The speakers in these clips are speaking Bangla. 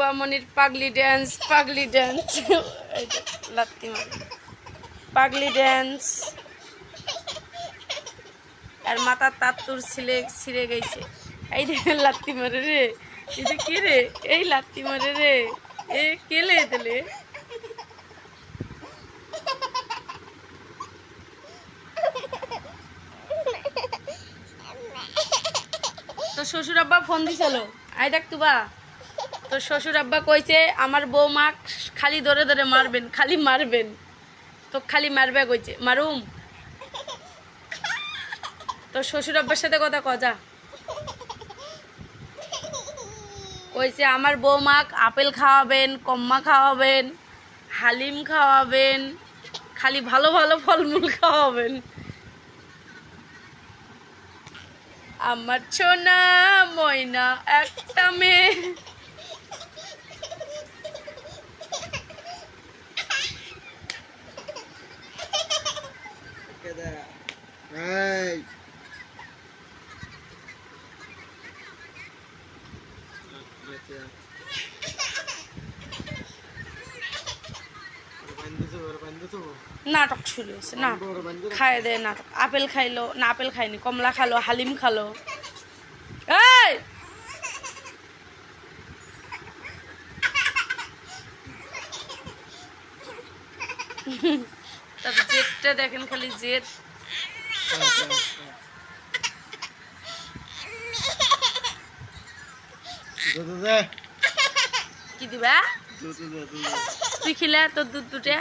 বামনির পাগলি ড্যান্স পাগলি ড্যান্স এই লাত্তি পাগলি ড্যান্স আর মাথার তাত্তুর ছিলে ছিঁড়ে গেছে। এই দেখেন লাত্তি মারে রে। এটা কি রে? এই লাত্তি মারে রে। এ কেলে দিলে তো শ্বশুর আব্বা ফোন দিছিল আই দেখ তুবা। তোর শ্বশুর আব্বা কইছে, আমার বৌমা খালি ধরে ধরে মারবেন, খালি মারবেন। তো খালি মারবে কইছে, মারুম। তোর শ্বশুর আব্বার সাথে কথা কজা কইছে, আমার বৌমা আপেল খাওয়াবেন, কম্মা খাওয়াবেন, হালিম খাওয়াবেন, খালি ভালো ভালো ফলমূল খাওয়াবেন। আমার ছোনা ময়না, একটা মেয়ে। Right. নাটক শুরু হয়েছে না। খায় দে নাটক। আপেল খাইলো না আপেল খাইনি কমলা খালো হালিম খালো। এই! তারপর জেটটা দেখেন খালি জেট কি দিবা? তুই খিলা তোর দুধ দুটা।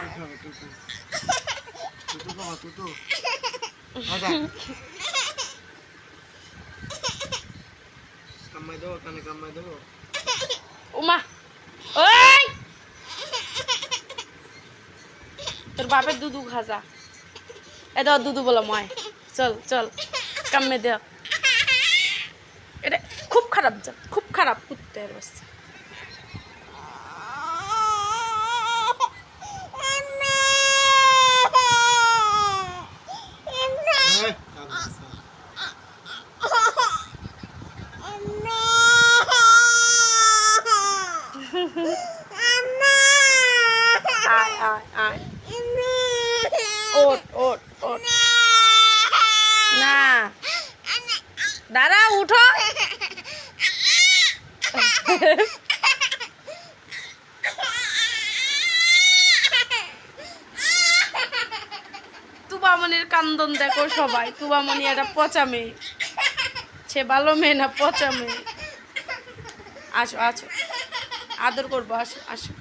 কামাই দেবো কানে কামাই দেবো। উমা। তোর বাপের দুধু খাজা। এ দাও দুধু বলো ময় চল চল। কামে দে। এটা খুব খারাপ জাত, খুব খারাপ কুত্তে বাচ্চা আয়। ওট ওট ওট না। দাঁড়া উঠো। তুবামনির কান্দন দেখো সবাই। তুবামনি একটা পচা মেয়ে। সে ভালো মেয়ে না পচা মেয়ে। আসো আসো। আদর করব, আসো আসো।